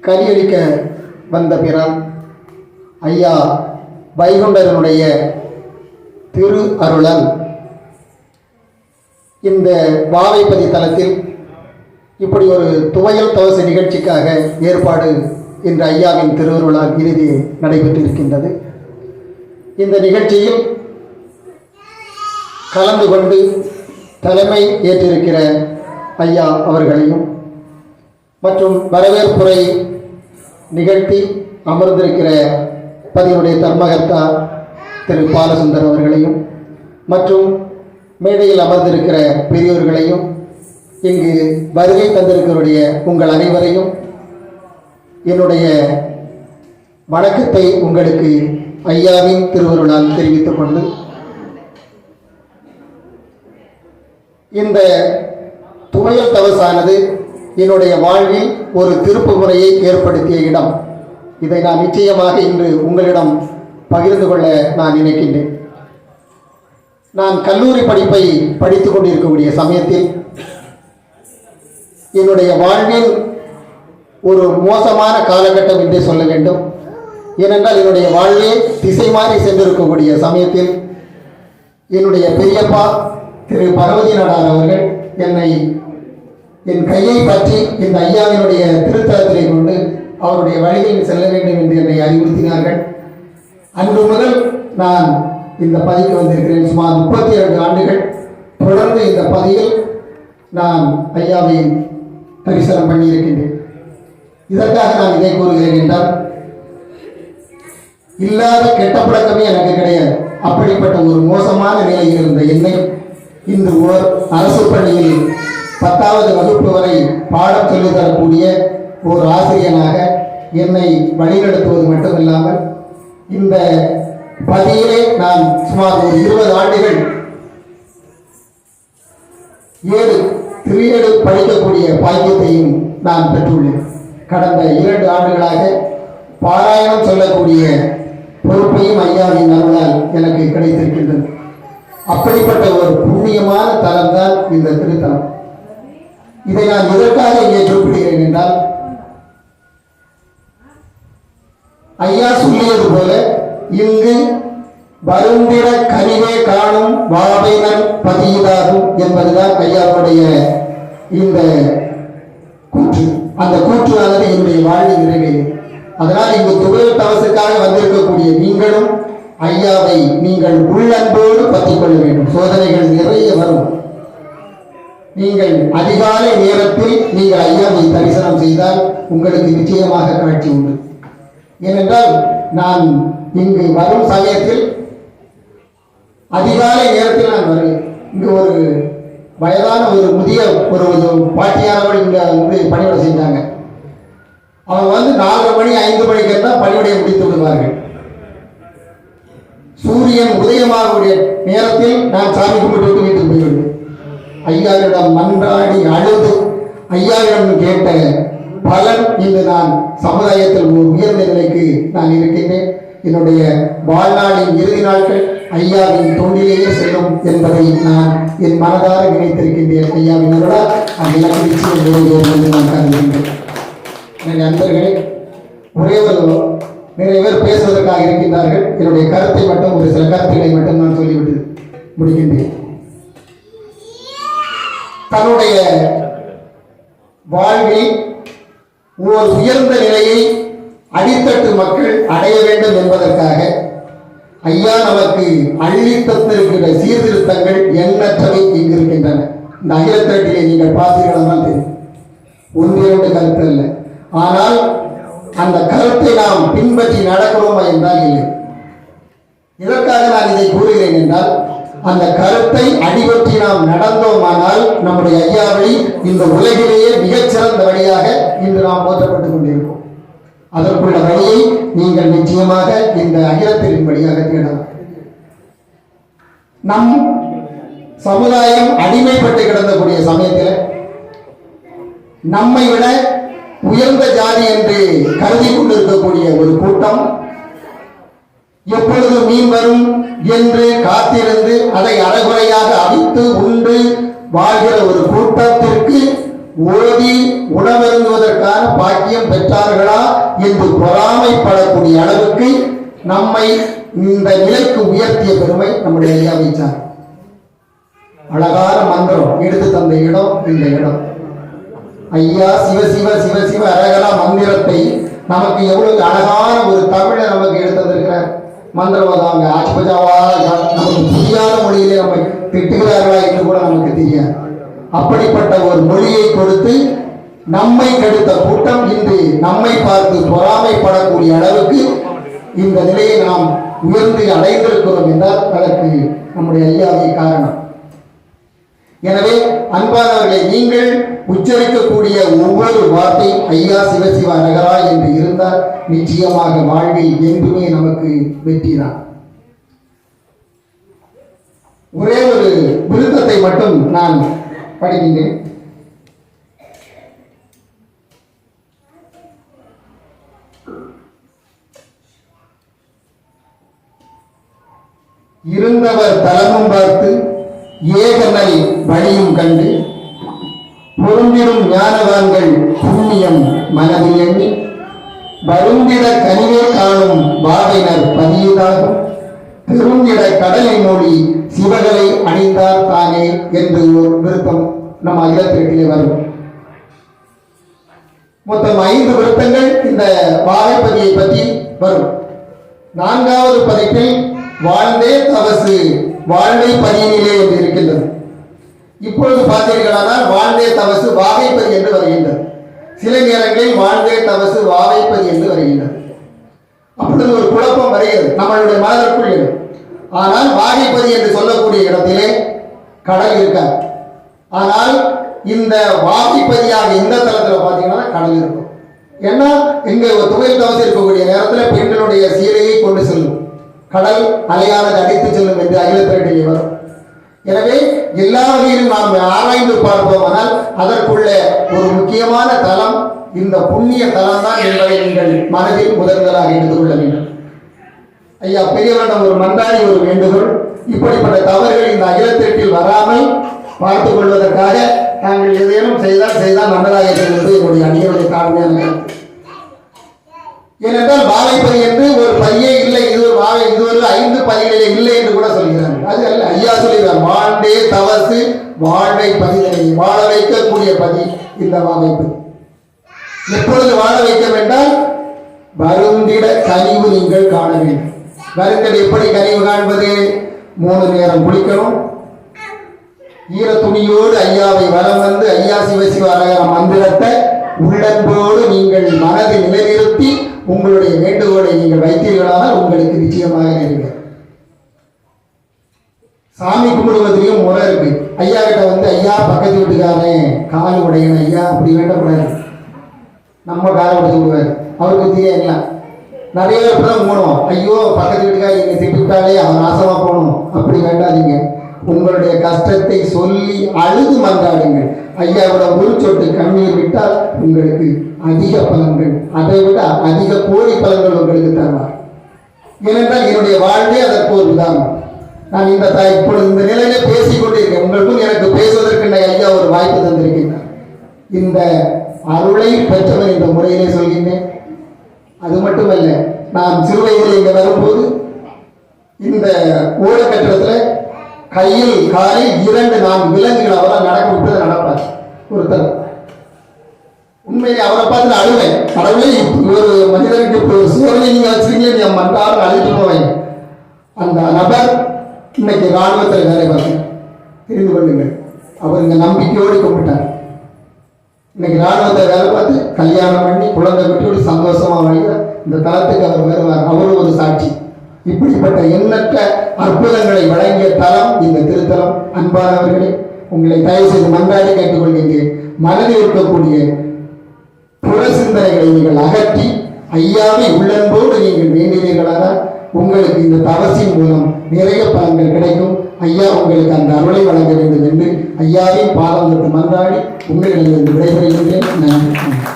கரியடிக்க வந்த பிறர் ஐயா வைகுண்டரனுடைய திரு அருளன் இந்த வாவைப்பதி தலத்தில் இப்படி ஒரு துவையல் தவச நிகழ்ச்சிக்காக ஏற்பாடு இன்று ஐயாவின் திருவருளால் இறுதி நடைபெற்றிருக்கின்றது. இந்த நிகழ்ச்சியில் கலந்து கொண்டு தலைமை ஏற்றிருக்கிற ஐயா அவர்களையும் மற்றும் வரவேற்புரை நிகழ்த்தி அமர்ந்திருக்கிற பதிவுடைய தர்மகர்த்தா திரு பாலசுந்தர் அவர்களையும் மற்றும் மேடையில் அமர்ந்திருக்கிற பெரியோர்களையும் இங்கு வருகை தந்திருக்கிறவருடைய உங்கள் அனைவரையும் என்னுடைய வணக்கத்தை உங்களுக்கு ஐயாவின் திருவருளால் தெரிவித்துக் கொண்டு இந்த துவையல் தவசானது என்னுடைய வாழ்வில் ஒரு திருப்பு முறையை ஏற்படுத்திய இடம். இதை நான் நிச்சயமாக இன்று உங்களிடம் பகிர்ந்து கொள்ள நான் நினைக்கின்றேன். நான் கல்லூரி படிப்பை படித்துக் கொண்டிருக்கக்கூடிய சமயத்தில் என்னுடைய வாழ்வில் ஒரு மோசமான காலகட்டம் என்றே சொல்ல வேண்டும். ஏனென்றால் என்னுடைய வாழ்வே திசை மாறி சென்றிருக்கக்கூடிய சமயத்தில் என்னுடைய பெரியப்பா திரு பகவதி நடார் அவர்கள் என்னை என் கையை பற்றி இந்த ஐயாவினுடைய திருத்தலத்திலே கொண்டு அவருடைய வழியில் செல்ல வேண்டும் என்று என்னை அறிவுறுத்தினார்கள். அன்று முதல் நான் இந்த பதிக்கு வந்திருக்கிறேன். சுமார் முப்பத்தி இரண்டு ஆண்டுகள் தொடர்ந்து இந்த பதியில் நான் ஐயாவை தரிசனம் பண்ணியிருக்கின்றேன். இதற்காக நான் இதை கூறுகிறேன் என்றால் இல்லாத கெட்ட பழக்கமே எனக்கு கிடையாது. அப்படிப்பட்ட ஒரு மோசமான நிலையில் இருந்த என்னை இன்று ஓர் அரசு பள்ளியில் பத்தாவது வகுப்பு வரை பாடம் சொல்லித் தரக்கூடிய ஒரு ஆசிரியனாக என்னை வழிநடத்துவது மட்டுமில்லாமல் இந்த பதியிலே நான் சுமார் ஒரு இருபது ஆண்டுகள் ஏழு திரியடு படிக்கக்கூடிய பாக்கியத்தையும் நான் பெற்றுள்ளேன். கடந்த இரண்டு ஆண்டுகளாக பாராயணம் சொல்லக்கூடிய பொறுப்பையும் ஐயாவின் அருளால் எனக்கு கிடைத்திருக்கின்றது. அப்படிப்பட்ட ஒரு புண்ணியமான தலம் தான் இந்த திருத்தலம். இதை நான் எதற்காக இங்கே சொல்கிறேன் என்றால் ஐயா சொல்லியது போல இங்கு வருந்திட கனிவே காணும் வாவைனன் பதியதாகும் என்பதுதான் ஐயாவுடைய இந்த கூற்று. அந்த கூற்றுவானது என்னுடைய வாழ்வில் நிறைவேறும் அதனால் இங்கு துகள் தவசுக்காக வந்திருக்கக்கூடிய நீங்களும் ஐயாவை நீங்கள் உள்ளன்போடு பற்றிக் கொள்ள வேண்டும். சோதனைகள் நிறைய வரும். நீங்கள் அதிகாலை நேரத்தில் நீங்கள் ஐயாவை தரிசனம் செய்தால் உங்களுக்கு நிச்சயமாக காட்சி உண்டு. ஏனென்றால் நான் இங்கு வரும் சமயத்தில் அதிகாலை நேரத்தில் நான் வருவேன். இங்கு ஒரு வயதான ஒரு முதிய ஒரு பாட்டியானவர் பாட்டியானவர்கள் இங்கே வந்து பணியோட செஞ்சாங்க அவங்க வந்து நாலரை மணி ஐந்து மணிக்கு தான் பணியுடைய முடித்து விடுவார்கள் சூரியன் உதயமாகக்கூடிய நேரத்தில் நான் சாமி கும்பிட்டு ஐயாவிடம் மன்றாடி அழுது ஐயாவிடம் கேட்ட பலன் இன்று நான் சமுதாயத்தில் ஒரு உயர்ந்த நிலைக்கு நான் இருக்கின்றேன். என்னுடைய வாழ்நாளின் இறுதி நாட்கள் ஐயாவின் தொண்டிலேயே செல்லும் என்பதை நான் என் மனதார நினைத்திருக்கின்றேன். ஐயாவின் அருளால் அது எனக்கு நிச்சயம் என்று நான் கருதுகின்றேன். என் நண்பர்களே ஒரே ஒரு நிறைய பேர் பேசுவதற்காக இருக்கின்றார்கள். என்னுடைய கருத்தை மட்டும் ஒரு சில கருத்துக்களை மட்டும் நான் சொல்லிவிட்டு முடிக்கின்றேன். தன்னுடைய வாழ்வில் ஒரு உயர்ந்த நிலையை அடித்தட்டு மக்கள் அடைய வேண்டும் என்பதற்காக ஐயா நமக்கு அள்ளி தந்திருக்கிற சீர்திருத்தங்கள் எண்ணற்றவை இங்கு இருக்கின்றன இந்த அகிலத்தட்டிலே நீங்கள் பார்த்தீர்கள் தான் தெரியும். ஒன்றிரண்டு கருத்து அல்ல. ஆனால் அந்த கருத்தை நாம் பின்பற்றி நடக்கிறோமா என்றால் இல்லை. இதற்காக நான் இதை கூறுகிறேன் என்றால் அந்த கருத்தை அடிபற்றி நாம் நடந்தோமானால் நம்முடைய ஐயாவை இந்த உலகிலேயே மிகச்சிறந்த வழியாக இன்று நாம் போற்றப்பட்டுக் கொண்டிருக்கோம். அதற்குள்ள வழியை நீங்கள் நிச்சயமாக இந்த அகிலத்தின் வழியாக தேடலாம். நம் சமுதாயம் அடிமைப்பட்டு கிடந்தக்கூடிய சமயத்தில் நம்மை விட உயர்ந்த ஜாதி என்று கருதி கொண்டிருக்கக்கூடிய ஒரு கூட்டம் எப்பொழுது மீன் வரும் என்று காத்திருந்து அதை அறகுறையாக அடித்து உண்டு வாழ்கிற ஒரு கூட்டத்திற்கு ஓதி உணவருந்துவதற்கான பாக்கியம் பெற்றார்களா என்று பொறாமைப்படக்கூடிய அளவுக்கு நம்மை இந்த நிலைக்கு உயர்த்திய பெருமை நம்முடைய ஐயா வைச்சார். அழகான மந்திரம் எடுத்து தந்த இடம் இந்த இடம். ஐயா சிவ சிவ சிவ சிவ அரகரா மந்திரத்தை நமக்கு எவ்வளவு அழகான ஒரு தமிழை நமக்கு எடுத்து தந்திருக்கிறார். மந்திரவாதாங்க அவங்க நமக்கு புரியாத மொழியிலே நம்மை திட்டுகிறார்களா என்று கூட நமக்கு தெரியாது. அப்படிப்பட்ட ஒரு மொழியை கொடுத்து நம்மை கெடுத்த கூட்டம் இன்று நம்மை பார்த்து பொறாமைப்படக்கூடிய அளவுக்கு இந்த நிலையை நாம் உயர்ந்து அடைந்திருக்கிறோம் என்றால் அதற்கு நம்முடைய ஐயாவை காரணம். எனவே அன்பானவர்களை நீங்கள் உச்சரிக்கக்கூடிய ஒவ்வொரு வார்த்தை ஐயா சிவசிவா நகரா என்று இருந்தால் நிச்சயமாக வாழ்வில் என்றுமே நமக்கு வெற்றிதான். ஒரே ஒரு விருத்தத்தை மட்டும் நான் படிக்கின்றேன். இருந்தவர் தலமும் பார்த்து ஏ வழியும் கண்டு பொருந்திடும் ஞானவான்கள் புண்ணியம் மனதில் எண்ணி வருந்திட கனிவே காணும் பாவைனர் பதியதாகும் திருந்திட கடலை மொழி சிவகளை அணிந்தார் தானே என்று ஒரு விருப்பம் நம்ம அகிலத்திற்கிலே வரும். மொத்தம் ஐந்து விருப்பங்கள் இந்த வாழைப்பதியை பற்றி வரும். நான்காவது பதிப்பில் வாழ்ந்தே தவசு வாழ்வை பதியினிலே என்று இருக்கின்றது. இப்பொழுது பார்த்தீர்களானால் வாழ்ந்தே தவசு வாகைப்பதி என்று வருகின்றது. சில நேரங்களில் வாழ்ந்தே தவசு வாகைப்பதி என்று வருகின்றது. அப்பொழுது ஒரு குழப்பம் வருகிறது நம்மளுடைய மனதிற்குள் இடம் ஆனால் வாகைப்பதி என்று சொல்லக்கூடிய இடத்திலே கடல் இருக்காது. ஆனால் இந்த வாகைப்பதியாக இந்த தளத்தில் பார்த்தீங்கன்னா கடல் இருக்கும். ஏன்னா இங்கே ஒரு துவையில் தவசு இருக்கக்கூடிய நேரத்தில் பெண்களுடைய சீலையை கொண்டு செல்லும். கடல் அலையானது அடித்து செல்லும் என்று அகிலத்திரட்டிலே வரும். எனவே எல்லா வகையிலும் நாம் ஆராய்ந்து பார்ப்போமானால் அதற்குள்ள ஒரு முக்கியமான தலம் இந்த புண்ணிய தலம் தான் என்பதை நீங்கள் மனதில் முதல்களாக எடுத்துக் கொள்ள வேண்டும். ஐயா பெரியவரிடம் ஒரு மன்றாடி ஒரு வேண்டுகோள். இப்படிப்பட்ட தவறுகள் இந்த அகிலத்திற்கில் வராமல் பார்த்துக் கொள்வதற்காக நாங்கள் ஏதேனும் செய்தால் செய்தால் நல்லதாக இருக்கிறது என்னுடைய அடிகளுடைய தாழ்மையான ஏனென்றால் வாழைப்பதி என்று ஒரு பையே இல்லை இது ஒரு வாழை இது ஐந்து பதிகளிலே இல்லை என்று கூட சொல்கிறார்கள். அது அல்ல ஐயா சொல்கிறார் வாழ்ந்தே தவசு வாழ்வை பதிகளை வாழ வைக்கக்கூடிய பதி இந்த வாழைப்பதி எப்பொழுது வாழ வைக்க வேண்டால் வருந்திட கனிவு நீங்கள் காண வேண்டும். வருந்திட எப்படி கனிவு காண்பது? மூணு நேரம் குளிக்கணும். ஈர துணியோடு ஐயாவை வரம் வந்து ஐயா சிவசிவ மந்திரத்தை உள்ளன்போடு நீங்கள் மனதில் நிலைநிறுத்தி உங்களுடைய வேண்டுகோளை நீங்கள் வைத்தீர்களானால் உங்களுக்கு நிச்சயமாக நிறைவேறும் சாமி கும்பிடுவதிலையும் முறை இருக்கு. ஐயா கிட்ட வந்து ஐயா பக்கத்து வீட்டுக்காரன் கால் உடையன் ஐயா அப்படி வேண்டக்கூடாது நம்ம காலை உடைச்சு விடுவார். அவருக்கு தெரியாதுங்களா நிறைய பேர் தான் கும்பிடுவோம் ஐயோ பக்கத்து வீட்டுக்காரர் நீங்க திட்டுவிட்டாலே அவர் நாசமா உங்களுடைய கஷ்டத்தை சொல்லி அழுது மன்றாடுங்கள். ஐயாவோட ஒரு சொட்டு கண்ணீர் விட்டால் உங்களுக்கு அதிக பலன்கள் அதை விட அதிக கோடி பலன்கள் உங்களுக்கு தருவார். ஏனென்றால் என்னுடைய வாழ்வே அதற்கு ஒரு உதாரணம். நான் இந்த த- இப்பொழுது இந்த நிலையில பேசிக்கொண்டிருக்கேன் உங்களுக்கும் எனக்கு பேசுவதற்கு நான் ஐயா ஒரு வாய்ப்பு தந்திருக்கின்றார். இந்த அருளை பெற்றவன் என்ற முறையிலே சொல்கின்றேன். அது மட்டுமல்ல நான் சிறு வயதில் இங்கே வரும்போது இந்த ஓடக்கட்டத்தில் கையில் காலை இரண்டு நான் விலங்குகள் அவரால் நடக்க விட்டது நடப்பார் ஒருத்தர். உண்மையிலே அவரை பார்த்து நான் அழுவேன் கடவுளே ஒரு மனிதனுக்கு இப்போ சோதனை நீங்க வச்சிருக்கீங்க நீ மன்றாறு அழுத்து போவேன். அந்த நபர் இன்னைக்கு ராணுவத்தில் வேலை பார்க்கிறார். தெரிந்து கொள்ளுங்கள். அவர் இந்த நம்பிக்கையோடு கும்பிட்டார். இன்னைக்கு ராணுவத்தை வேலை பார்த்து கல்யாணம் பண்ணி குழந்தை விட்டு சந்தோஷமா வாழ்கிற இந்த தளத்துக்கு அவர் வருவார். அவரும் ஒரு சாட்சி. இப்படிப்பட்ட எண்ணற்ற அற்புதங்களை வழங்கிய தலம் இந்த திருத்தலம். அன்பானவர்களே உங்களை தயவு செய்து மன்றாடி கேட்டுக்கொள்கின்றேன் மனதில் இருக்கக்கூடிய புற சிந்தனைகளை நீங்கள் அகற்றி ஐயாவை உள்ளன்போடு நீங்கள் வேண்டினீர்களானால் உங்களுக்கு இந்த தவசின் மூலம் நிறைய பலன்கள் கிடைக்கும். ஐயா உங்களுக்கு அந்த அருளை வழங்க வேண்டும் என்று ஐயாவின் பாதம் தொட்டு மன்றாடி உங்களிடமிருந்து விடைபெறுகின்றேன். நன்றி.